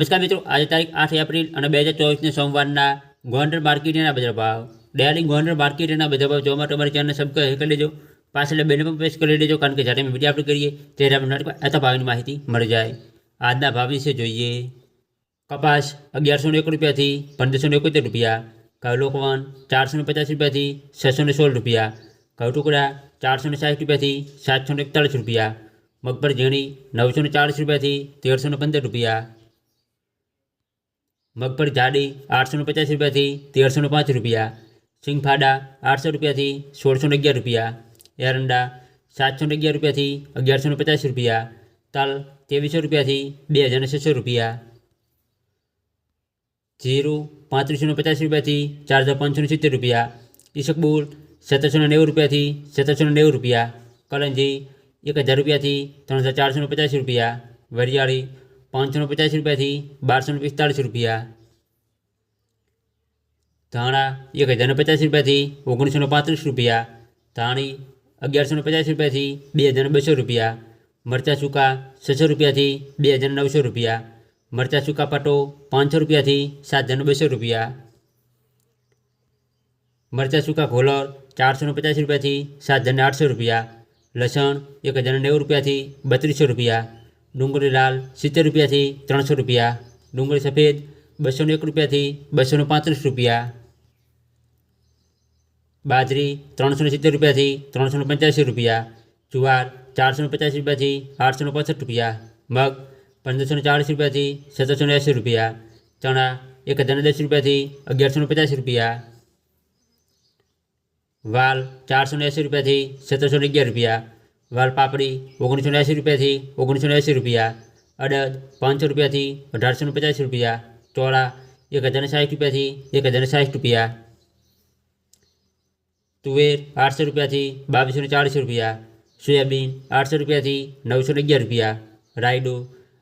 નમસ્કાર મિત્રો, આજે તારીખ આઠ એપ્રિલ અને બે હજાર ચોવીસને સોમવારના ગોંડલ માર્કેટના બજાર ભાવ. ડેલી ગોંડલ માર્કેટના બજાર ભાવ. જોવા માટે અમારી ચેનલને સબસ્ક્રાઈબ કરી લેજો પાછળ બેને પણ પ્રેસ કરી લેજો કારણ કે જ્યારે અમે વીડિયો અપલોડ કરીએ, ત્યારે આપણે નોટિફિકેશન ભાવની માહિતી મળી જાય. આજના ભાવ વિશે જોઈએ. કપાસ અગિયારસો એક રૂપિયાથી પંદરસો એકોતેર રૂપિયા. ઘઉં લોકવન ચારસો ને પચાસ રૂપિયાથી છસો ને સોળ રૂપિયા. ઘઉં ટુકડા ચારસો ને સાઠ રૂપિયાથી સાતસો ને એકતાળીસ રૂપિયા. મગફળી ઝીણી નવસો ને ચાળીસ રૂપિયાથી તેરસો ને પંદર રૂપિયા. મગફળી જાડી આઠસો ને પચાસ રૂપિયાથી તેરસો ને પાંચ રૂપિયા સિંગફાડા આઠસો રૂપિયાથી સોળસો ને અગિયાર રૂપિયા એરંડા સાતસો ને અગિયાર રૂપિયાથી અગિયારસો ને પચાસ રૂપિયા તલ ત્રેવીસો રૂપિયાથી બે હજાર ને છસો રૂપિયા જીરું પાંત્રીસો ને પચાસ રૂપિયાથી ચાર હજાર પાંચસો ને સિત્તેર રૂપિયા ઈસકબુલ સત્તરસો ને નેવું રૂપિયાથી સત્તરસો ને નેવું રૂપિયા કલંજી એક હજાર રૂપિયાથી ત્રણ હજાર ચારસો ને પચાસ રૂપિયા વરિયાળી પાંચસો ને પચાસ રૂપિયાથી બારસો ને પિસ્તાળીસ રૂપિયા ધાણા એક હજાર ને પચાસ રૂપિયાથી ઓગણીસો ને પાંત્રીસ રૂપિયા ધાણી અગિયારસો ને પચાસ રૂપિયાથી બે હજાર ને બસો રૂપિયા મરચાં સૂકા છસો રૂપિયાથી બે હજાર નવસો રૂપિયા મરચાં સૂકા પાટો પાંચસો રૂપિયાથી સાત હજાર બસો રૂપિયા મરચાં સૂકા ઘોલર ચારસો ને પચાસ રૂપિયાથી સાત હજાર આઠસો રૂપિયા લસણ એક હજાર નેવું રૂપિયાથી બત્રીસો રૂપિયા ડુંગળી લાલ સિત્તેર રૂપિયાથી ત્રણસો રૂપિયા ડુંગળી સફેદ બસો ને એક રૂપિયાથી બસો ને પાંત્રીસ રૂપિયા બાજરી ત્રણસો ને સિત્તેર રૂપિયાથી ત્રણસો ને પંચ્યાસી રૂપિયા જુવાર ચારસો ને પચાસ રૂપિયાથી આઠસો ને પચાસ રૂપિયા મગ પંદરસો ને ચાળીસ રૂપિયાથી સત્તરસો ને એંસી રૂપિયા ચણા એક હજાર ને દસ રૂપિયાથી અગિયારસો ને પચાસ રૂપિયા વાલ ચારસો ને એંસી રૂપિયાથી સત્તરસો ને અગિયાર રૂપિયા વાલ પાપડી ઓગણીસો ને એંસી રૂપિયાથી ઓગણીસો ને એંસી રૂપિયા અડદ પાંચસો રૂપિયાથી અઢારસો ને પચાસ રૂપિયા ચોળા એક હજાર ને સાઠ રૂપિયાથી એક હજાર ને સાઠ રૂપિયા તુવેર આઠસો રૂપિયાથી બાવીસો ને ચાળીસ રૂપિયા સોયાબીન આઠસો રૂપિયાથી નવસો ને અગિયાર રૂપિયા રાયડો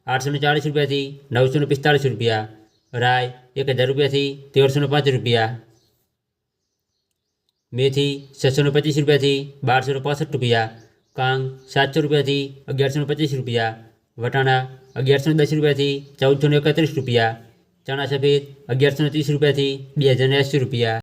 આઠસો ને ચાળીસ રૂપિયાથી નવસો ને પિસ્તાળીસ રૂપિયા રાય એક હજાર રૂપિયાથી તેરસો ને પાંચ રૂપિયા મેથી છસો ને પચીસ રૂપિયાથી બારસો ને પાસઠ રૂપિયા કાંગ સાતસો રૂપિયાથી અગિયારસો પચીસ રૂપિયા, વટાણા અગિયારસો દસ રૂપિયાથી ચૌદસો ને એકત્રીસ રૂપિયા, ચણા સફેદ અગિયારસો ત્રીસ રૂપિયાથી બે હજાર એંસી રૂપિયા.